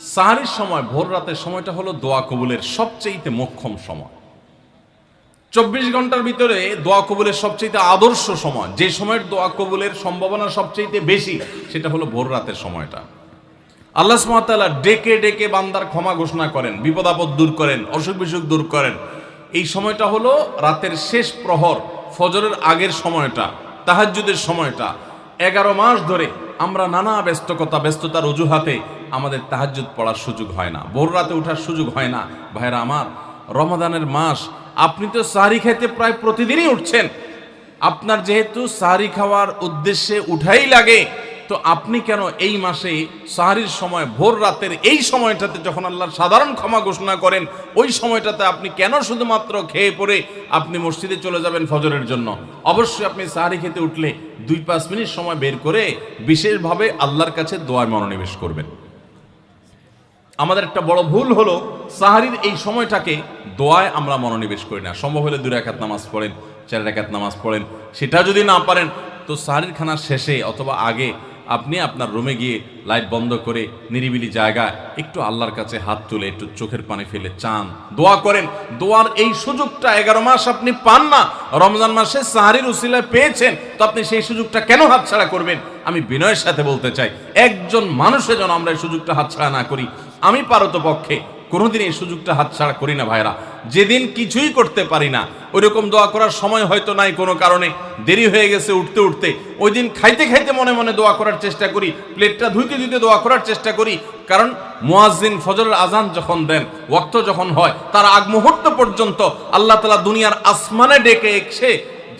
সাহারির সময়, ভোর রাতের সময়টা হলো দোয়া কবুলের সবচেয়ে মোক্ষম সময়। চব্বিশ ঘণ্টার ভিতরে দোয়া কবুলের সবচেয়ে আদর্শ সময়, যে সময়ের দোয়া কবুলের সম্ভাবনা সবচেয়ে বেশি, সেটা হলো ভোর রাতের সময়টা। আল্লাহ সুমাতাল্লাহ ডেকে ডেকে বান্দার ক্ষমা ঘোষণা করেন, বিপদ আপদ দূর করেন, অসুখ বিসুখ দূর করেন। এই সময়টা হলো রাতের শেষ প্রহর, ফজরের আগের সময়টা, তাহাজ্জুদের সময়টা। এগারো মাস ধরে আমরা নানা ব্যস্তকতা ব্যস্ততার অজুহাতে আমাদের তাহাজ্জুদ পড়ার সুযোগ হয় না, ভোর রাতে ওঠার সুযোগ হয় না। ভাইরা আমার, রমাদানের মাস, আপনি তো সাহারি খাইতে প্রায় প্রতিদিনই উঠছেন। আপনার যেহেতু সাহারি খাওয়ার উদ্দেশ্যে উঠাই লাগে, তো আপনি কেন এই মাসে সাহারির সময়, ভোর রাতের এই সময়টাতে যখন আল্লাহর সাধারণ ক্ষমা ঘোষণা করেন, ওই সময়টাতে আপনি কেন শুধুমাত্র খেয়ে পড়ে আপনি মসজিদে চলে যাবেন ফজরের জন্য? অবশ্যই আপনি সাহারি খেতে উঠলে দুই পাঁচ মিনিট সময় বের করে বিশেষভাবে আল্লাহর কাছে দোয়ায় মনোনিবেশ করবেন। আমাদের একটা বড় ভুল হলো, সাহারির এই সময়টাকে দোয়ায় আমরা মনোনিবেশ করি না। সম্ভব হলে দুই রাকাত নামাজ পড়েন, চার রাকাত নামাজ পড়েন। সেটা যদি না পারেন, তো সাহারির খানার শেষে অথবা আগে আপনি আপনার রুমে গিয়ে লাইট বন্ধ করে নিরিবিলি জায়গায় একটু আল্লাহর কাছে হাত তুলে, একটু চোখের পানি ফেলে চান, দোয়া করেন। দোয়ার এই সুযোগটা এগারো মাস আপনি পান না। রমজান মাসে সাহারির উসিলায় পেয়েছেন, তো আপনি সেই সুযোগটা কেন হাতছাড়া করবেন? আমি বিনয়ের সাথে বলতে চাই, একজন মানুষের যেন আমরা এই সুযোগটা হাতছাড়া না করি। আমি পারত পক্ষে কোনোদিন এই সুযোগটা হাতছাড়া করি না ভাইরা। যেদিন কিছুই করতে পারি না ওই রকম দোয়া করার সময় হয়তো নাই কোনো কারণে। দেরি হয়ে গেছে উঠতে উঠতে। ওই দিন খাইতে খাইতে মনে মনে দোয়া করার চেষ্টা করি, প্লেটটা ধুইতে ধুইতে দোয়া করার চেষ্টা করি। কারণ মুয়াজ্জিন ফজরের আজান যখন দেন, ওয়াক্ত যখন হয়, তার আগ মুহূর্ত পর্যন্ত আল্লাহ তালা দুনিয়ার আসমানে ডেকে এসে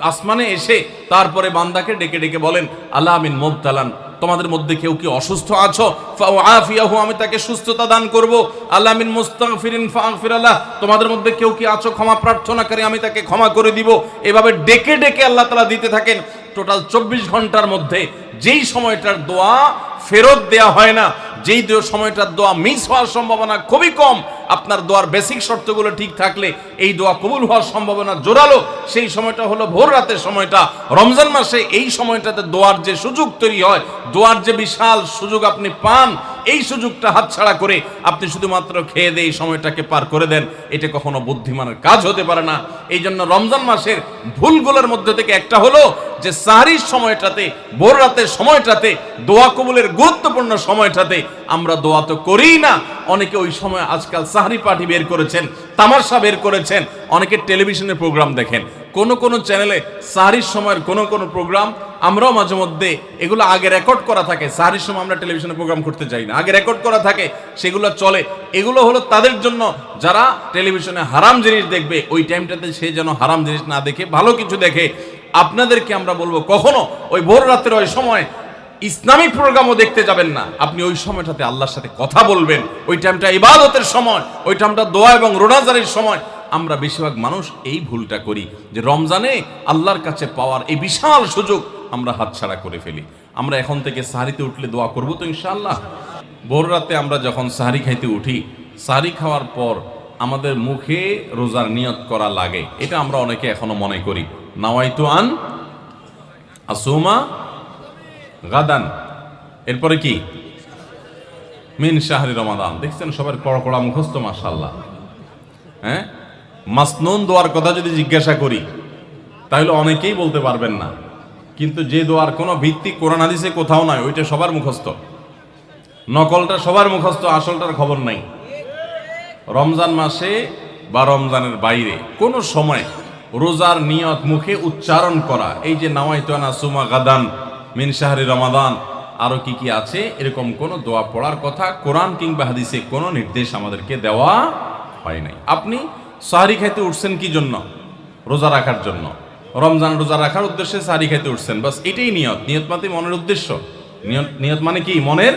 আসমানে এসে তারপরে বান্দাকে ডেকে ডেকে বলেন, আল্লাহ আমিন মোবতালান। তোমাদের মধ্যে কেউ কি অসুস্থ আছো? আফিয়াহু, আমি তাকে সুস্থতা দান করব। আল্লাহ মিন মুস্তাগফিরিন ফাগফির আল্লাহ, তোমাদের মধ্যে কেউ কি আছো? ক্ষমা প্রার্থনাকারী আমি তাকে ক্ষমা করে দিব। এভাবে ডেকে ডেকে আল্লাহ তাআলা দিতে থাকেন। টোটাল চব্বিশ ঘণ্টার মধ্যে যেই সময়টার দোয়া ফেরত দেয়া হয় না। যেই সময়টার দোয়া মিস হওয়ার সম্ভাবনা খুবই কম। আপনার দোয়ার বেসিক শর্তগুলো ঠিক থাকলে এই দোয়া কবুল হওয়ার সম্ভাবনা জোরালো। সেই সময়টা হলো ভোর রাতের সময়টা। রমজান মাসে এই সময়টাতে দোয়ার যে সুযোগ তৈরি হয়, দোয়ার যে বিশাল সুযোগ আপনি পান এই সুযোগটা হাতছাড়া করে আপনি শুধুমাত্র খেয়ে দিয়ে সময়টাকে পার করে দেন, এটা কখনো বুদ্ধিমানের কাজ হতে পারে না। এই জন্য রমজান মাসের ভুলগুলোর মধ্যে থেকে একটা হলো যে সাহারির সময়টাতে, ভোর রাতের সময়টাতে, দোয়া কবুলের গুরুত্বপূর্ণ সময়টাতে আমরা দোয়া তো করিই না। অনেকে ওই সময় আজকাল সাহারি পার্টি বের করেছেন, তামাশা বের করেছেন, অনেকে টেলিভিশনের প্রোগ্রাম দেখেন। কোন কোন চ্যানেলে সাহারির সময়ের কোন কোন প্রোগ্রাম আমরাও মাঝে মধ্যে এগুলো আগে রেকর্ড করা থাকে। সাহারির সময় আমরা টেলিভিশনে প্রোগ্রাম করতে চাই না। আগে রেকর্ড করা থাকে, সেগুলো চলে। এগুলো হলো তাদের জন্য যারা টেলিভিশনে হারাম জিনিস দেখবে, ওই টাইমটাতে সে যেন হারাম জিনিস না দেখে, ভালো কিছু দেখে। আপনাদেরকে আমরা বলব, কখনো ওই ভোর রাতের ওই সময় ইসলামিক প্রোগ্রামও দেখতে যাবেন না। আপনি ওই সময়টাতে আল্লাহর সাথে কথা বলবেন। ওই টাইমটা ইবাদতের সময়, ওই টাইমটা দোয়া এবং রোনাজারের সময় আমরা বেশিরভাগ মানুষ এই ভুলটা করি যে রমজানে আল্লাহর কাছে পাওয়ার এই বিশাল সুযোগ আমরা হাতছাড়া করে ফেলি। আমরা এখন থেকে সাহারিতে উঠলে দোয়া করব তো ইনশাআল্লাহ। ভোর রাতে আমরা যখন সাহারি খাইতে উঠি, সাহারি খাওয়ার পর আমাদের মুখে রোজার নিয়ত করা লাগে। এটা আমরা অনেকে এখনও মনে করি। নাওয়াইতু আন আসুমা গাদান। এরপরে কি? মিন শাহরি রমাদান। দেখছেন সবার কড়া কড়া মুখস্থ মাশাল্লাহ হ্যাঁ? মাসনুন দোয়ার কথা যদি জিজ্ঞাসা করি, তাহলে অনেকেই বলতে পারবেন না। কিন্তু যে দোয়ার কোনো ভিত্তি কোরআন হাদিসে কোথাও নাই, ওইটা সবার মুখস্থ। নকলটা সবার মুখস্থ, আসলটার খবর নাই। রমজান মাসে বা রমজানের বাইরে কোনো সময় রোজার নিয়ত মুখে উচ্চারণ করা, এই যে নাওয়াইতানা সুমা গাদান মিন শাহরি রমাদান আরও কি কি আছে, এরকম কোনো দোয়া পড়ার কথা কোরআন কিংবা হাদিসে কোনো নির্দেশ আমাদেরকে দেওয়া হয় নাই। আপনি সাহারি খাইতে উঠছেন কি জন্য? রোজা রাখার জন্য। রমজান রোজা রাখার উদ্দেশ্যে সাহারি খাইতে উঠছেন। বাস এটাই নিয়ত। নিয়ত মানে মনের উদ্দেশ্য। নিয়ত নিয়ত মানে কি? মনের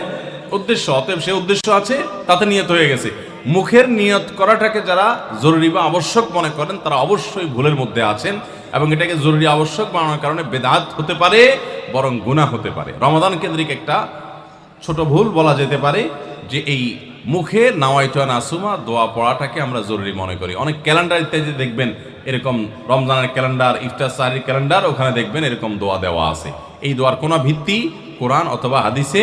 উদ্দেশ্য। অতএব সে উদ্দেশ্য আছে, তাতে নিয়ত হয়ে গেছে। মুখের নিয়ত করাটাকে যারা জরুরি বা আবশ্যক মনে করেন, তারা অবশ্যই ভুলের মধ্যে আছেন এবং এটাকে জরুরি আবশ্যক বানানোর কারণে বেদাত হতে পারে, বরং গুনাহ হতে পারে। রমাদান কেন্দ্রিক একটা ছোট ভুল বলা যেতে পারে যে এই মুখে নাওয়াইতান আসুমা দোয়া পড়াটাকে আমরা জরুরি মনে করি। অনেক ক্যালেন্ডার ইত্যাদি দেখবেন, এরকম রমজানের ক্যালেন্ডার, ইফতার সারির ক্যালেন্ডার, ওখানে দেখবেন এরকম দোয়া দেওয়া আছে। এই দোয়ার কোনো ভিত্তি কোরআন অথবা হাদিসে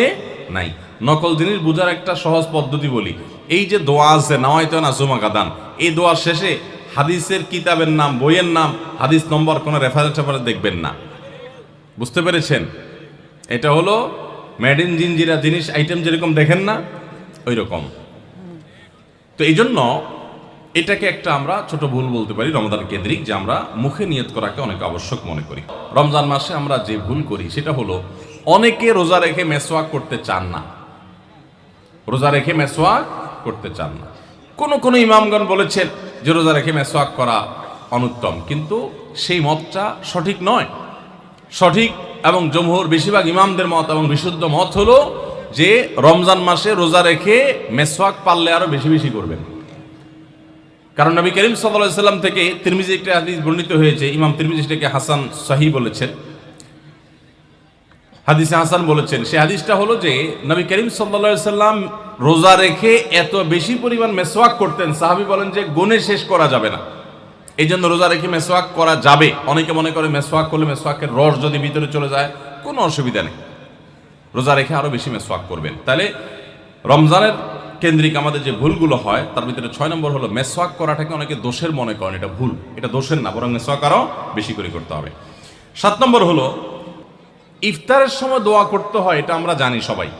নাই। নকল জিনিস বোঝার একটা সহজ পদ্ধতি বলি। এই যে দোয়া আছে নাওয়াইতো না কাদান এই দোয়ার শেষে হাদিসের কিতাবের নাম, বইয়ের নাম, হাদিস নম্বর কোনো রেফারেন্স টেফারেন্স দেখবেন না। বুঝতে পেরেছেন? এটা হলো মেড ইন জিনজিরা জিনিস আইটেম যেরকম দেখেন না ওই রকম তো এই জন্য এটাকে একটা আমরা ছোট ভুল বলতে পারি, রমজান কেন্দ্রিক, যে আমরা মুখে নিয়ত করাকে অনেক আবশ্যক মনে করি। রমজান মাসে আমরা যে ভুল করি, সেটা হলো অনেকে রোজা রেখে মেসোয়াক করতে চান না। রোজা রেখে মেসোয়াক করতে চান না। কোনো কোনো ইমামগণ বলেছেন যে রোজা রেখে মেসোয়াক করা অনুত্তম, কিন্তু সেই মতটা সঠিক নয়। সঠিক এবং জমহুর বেশিরভাগ ইমামদের মত এবং বিশুদ্ধ মত হলো যে রমজান মাসে রোজা রেখে মেসওয়াক পারলে আরও বেশি বেশি করবেন। কারণ নবী করিম সাল্লাম থেকে তিরমিজি একটা হাদিস বর্ণিত হয়েছে, ইমাম তিরমিজি সেটাকে হাসান সাহি বলেছেন। হাদিসে হাসান বলেছেন সেই হাদিসটা হলো যে নবী করিম সাল্লা সাল্লাম রোজা রেখে এত বেশি পরিমাণ মেসওয়াক করতেন, সাহাবি বলেন যে গুণে শেষ করা যাবে না। এই জন্য রোজা রেখে মেসওয়াক করা যাবে। অনেকে মনে করে মেসওয়াক করলে মেসওয়াকের রস যদি ভিতরে চলে যায়, কোনো অসুবিধা নেই। রোজা রেখে আরও বেশি মেসওয়াক করবেন। তাহলে রমজানের কেন্দ্রিক আমাদের যে ভুলগুলো হয়, তার ভিতরে ছয় নম্বর হলো মেসওয়াক করাটাকে অনেকে দোষের মনে করেন, এটা ভুল, এটা দোষের না, বরং মেসওয়াক আরও বেশি করে করতে হবে। সাত নম্বর হলো, ইফতারের সময় দোয়া করতে হয়, এটা আমরা জানি সবাই।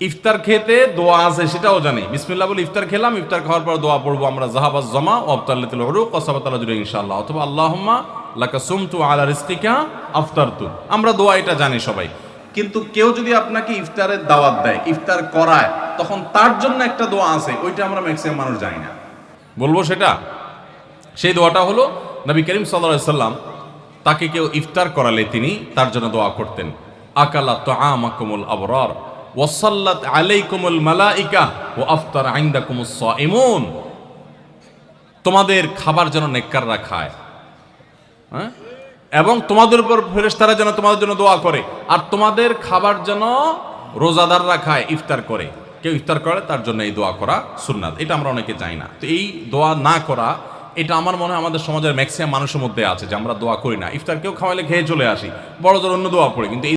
ইফতার খেতে দোয়া আছে, সেটাও জানি। বিসমিল্লাহ বলে ইফতার খেলাম, ইফতার খাওয়ার পর দোয়া পড়ব আমরা, জাহাবাজ জমা অবতাল্লাতুল উরুক কসাবাতাল্লাহ জুড়ে ইনশাআল্লাহ, অথবা আল্লাহুম্মা লাকা সুমতু আলা রিজকিকা আফতারতু। আমরা দোয়া এটা জানি সবাই। কিন্তু কেউ যদি আপনাকে ইফতারের দাওয়াত দেয়, ইফতার করায়, তখন তার জন্য একটা দোয়া আছে, ওইটা আমরা ম্যাক্সিমাম মানুষ জানি না। বলব সেটা? সেই দোয়াটা হলো, নবী করিম সাল্লাম তাকে কেউ ইফতার করালে তিনি তার জন্য দোয়া করতেন। আকালা তো আমাকুমুল আবরার, ওয়াসাল্লাত আলাইকুমুল মালাইকা ও আফতার আইন্দাকুমুস সাইমুন তোমাদের খাবার যেন নেককাররা খায়। হ্যাঁ? এবং তোমাদের উপর ফেরেস্তারা যেন তোমাদের জন্য দোয়া করে, আর তোমাদের খাবার যেন রোজাদাররা খায়, ইফতার করে। কেউ ইফতার করে, তার জন্য এই দোয়া করা সুন্নাত। এটা আমরা অনেকে জানি না। তো এই দোয়া না করা, এটা আমার মনে হয় আমাদের সমাজের ম্যাক্সিমাম মানুষের মধ্যে আছে যে আমরা দোয়া করি না। ইফতার কেউ খাওয়াইলে খেয়ে চলে আসি, বড় জোর অন্য দোয়া পড়ে, কিন্তু